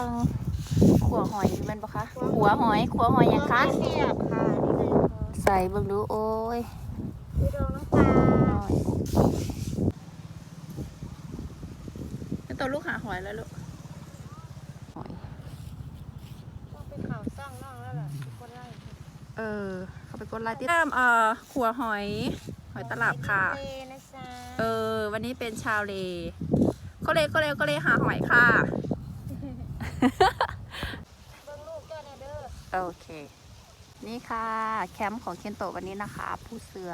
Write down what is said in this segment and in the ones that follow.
ำลังขัวหอยอยู่แมันปะคะขัวหอยขัวหอยยังคะเสียบค่ะนี่ไงใส่เบิ่งดูโอ้ยดูดองน้ำปลาหอยเป็นตัวลูกหาหอยแล้วลูกหอยต้องไปข่าวสร้างน้องแล้วล่ะทุกคนไล่เออเขาไปกดไลค์ที่เริ่มเอ่อขัวหอย หอยตลับค่ะ เลนะจ๊ะเออ วันนี้เป็นชาวเลก็เลยก็เลยก็เลยหาหอยค่ะ โอเค นี่ค่ะ แคมป์ของเคนโตะวันนี้นะคะ ผู้เสือ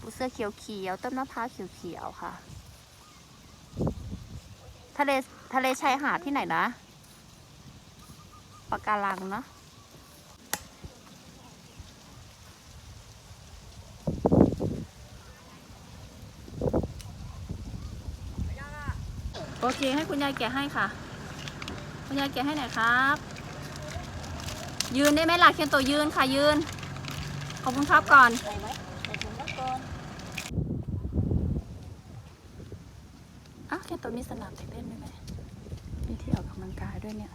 ผู้เสือเขียวเขียวต้นมะพร้าวเขียวเขียวๆค่ะ ทะเลทะเลชายหาดที่ไหนนะปะการังเนาะโอเคให้คุณยายแกะให้ค่ะ คุณยายแกะให้หน่อยครับ ยืนได้ไหมล่ะเคนโตยืนค่ะยืน ขอบคุณครับก่อนใส่ไหมใส่ถุงแล้วก่อนอ้าวเคนโตมีสนามเด็กเล่นไหมมีที่ออกกำลังกายด้วยเนี่ย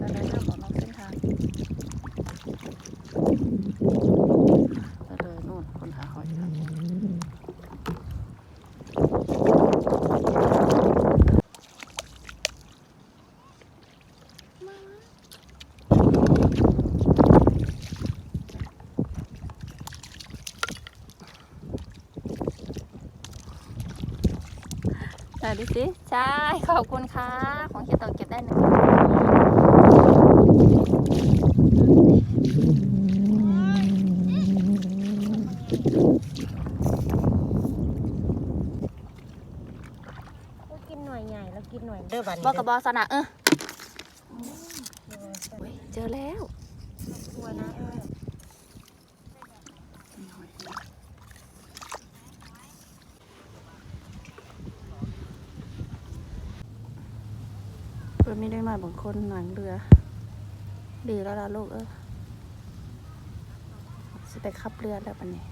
จะเดินเรื่องของนอกเส้นทางจะเดินนู่นคนหาหอยอยู่แล้ว ไหนดูสิใช่ขอบคุณค่ะ ของเคนโตเก็บได้หนึ่งเรากินหน่วยใหญ่แล้วกินหน่วยเด้อบัดนี้บอกกับบอสนะเออเว้ยเจอแล้วตัวนะเออ เพื่อไม่ได้มาบางคนหนังเรือ ดีแล้วล่ะลูกเออสิไปขับเรือแล้วปันนี้